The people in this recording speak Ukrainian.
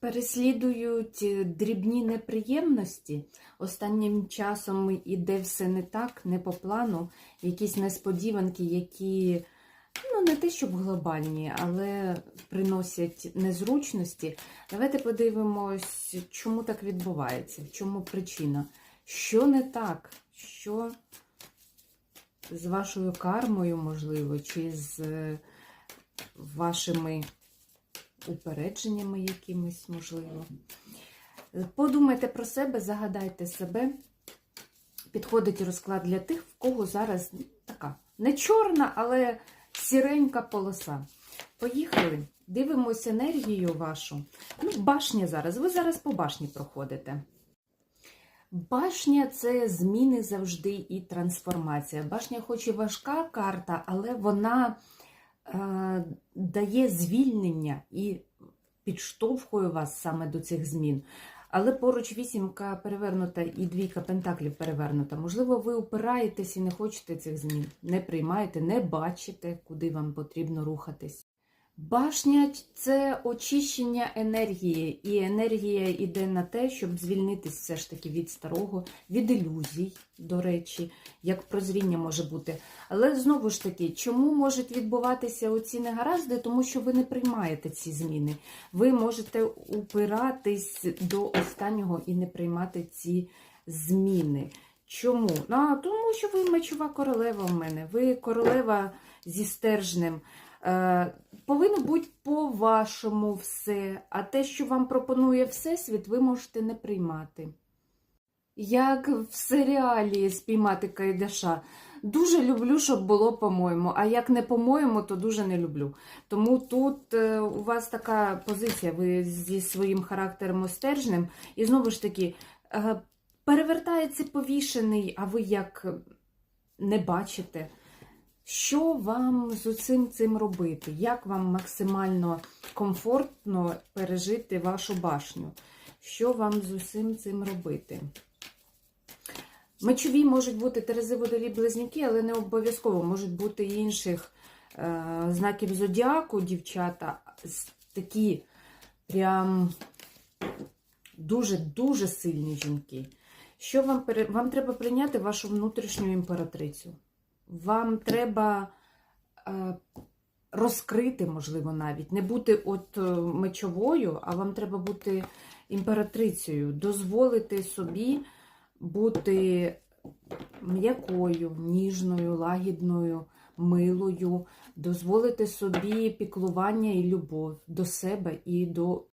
переслідують е, дрібні неприємності. Останнім часом іде все не так, не по плану. Якісь несподіванки, які ну не те, щоб глобальні, але приносять незручності. Давайте подивимось, чому так відбувається, в чому причина. Що не так? Що з вашою кармою, можливо, чи з е, вашими упередженнями якимись, можливо. Подумайте про себе, загадайте себе. Підходить розклад для тих, в кого зараз така не чорна, але сіренька полоса. Поїхали. Дивимось енергію вашу. Ну, башня зараз. Ви зараз по башні проходите. Башня це зміни завжди і трансформація. Башня, хоч і важка карта, але вона дає звільнення і підштовхує вас саме до цих змін. Але поруч вісімка перевернута і двійка пентаклів перевернута. Можливо, ви упираєтесь і не хочете цих змін, не приймаєте, не бачите, куди вам потрібно рухатись. Башня це очищення енергії, і енергія йде на те, щоб звільнитись все ж таки від старого, від ілюзій, до речі, як прозріння може бути. Але знову ж таки, чому можуть відбуватися оці негаразди? Тому що ви не приймаєте ці зміни. Ви можете упиратись до останнього і не приймати ці зміни. Чому? А, тому що ви мечова королева в мене. Ви королева зі стержнем. Е, повинно бути по-вашому все, а те, що вам пропонує Всесвіт, ви можете не приймати. Як в серіалі спіймати Кайдаша. Дуже люблю, щоб було по-моєму, а як не по-моєму, то дуже не люблю. Тому тут е, у вас така позиція, ви зі своїм характером стержнем, і знову ж таки, е, перевертається повішений, а ви як не бачите. Що вам з усім цим робити? Як вам максимально комфортно пережити вашу башню? Що вам з усім цим робити? Мечові можуть бути терези водолі близнюки, але не обов'язково можуть бути інших е, знаків зодіаку, дівчата, такі прям дуже-дуже сильні жінки. Що вам, вам треба прийняти вашу внутрішню імператрицю? Вам треба е, розкрити, можливо, навіть, не бути от е, мечовою, а вам треба бути імператрицею, дозволити собі бути м'якою, ніжною, лагідною, милою, дозволити собі піклування і любов до себе і до